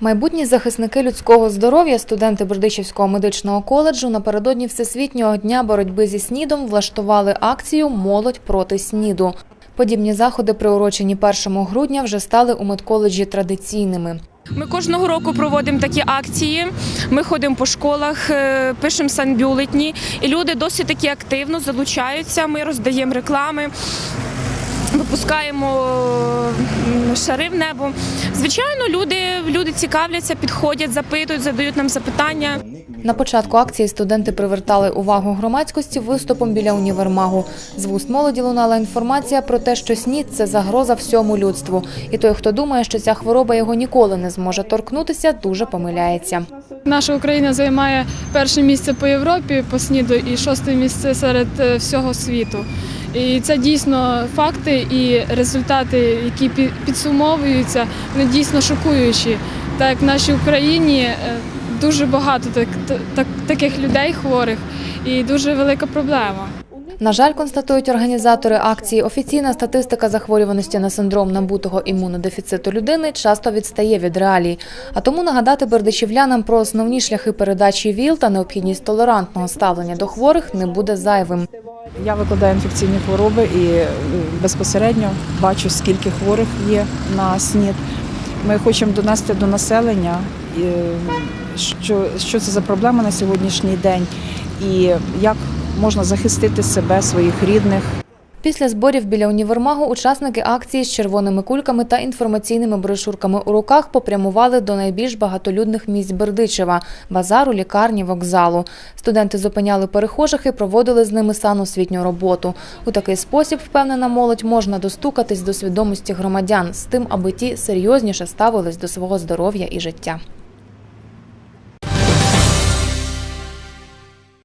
Майбутні захисники людського здоров'я, студенти Бердичівського медичного коледжу напередодні Всесвітнього дня боротьби зі СНІДом влаштували акцію Молодь проти СНІДу. Подібні заходи, приурочені 1 грудня, вже стали у медколеджі традиційними. Ми кожного року проводимо такі акції. Ми ходимо по школах, е, пишемо санбюлетні, і люди досить таки активно залучаються. Ми роздаємо реклами. Випускаємо шари в небо. Звичайно, люди, люди цікавляться, підходять, запитують, задають нам запитання. На початку акції студенти привертали увагу громадськості виступом біля універмагу. З вуст молоді лунала інформація про те, що СНІД – це загроза всьому людству. І той, хто думає, що ця хвороба його ніколи не зможе торкнутися, дуже помиляється. Наша Україна займає перше місце по Європі по СНІДу і шосте місце серед е, всього світу. І це дійсно факти і результати, які підсумовуються, вони дійсно шокуючі. Так як в нашій Україні е, дуже багато так, так, таких людей хворих і дуже велика проблема. На жаль, констатують організатори акції, офіційна статистика захворюваності на синдром набутого імунодефіциту людини часто відстає від реалій. А тому нагадати бердичівлянам про основні шляхи передачі ВІЛ та необхідність толерантного ставлення до хворих не буде зайвим. Я викладаю інфекційні хвороби і е, безпосередньо бачу, скільки хворих є на СНІД. Ми хочемо донести до населення, е, що, що це за проблема на сьогоднішній день і як можна захистити себе, своїх рідних. Після зборів біля універмагу учасники акції з червоними кульками та інформаційними брошурками у руках попрямували до найбільш багатолюдних місць Бердичева – базару, лікарні, вокзалу. Студенти зупиняли перехожих і проводили з ними саносвітню роботу. У такий спосіб, впевнена молодь, можна достукатись до свідомості громадян з тим, аби ті серйозніше ставились до свого здоров'я і життя.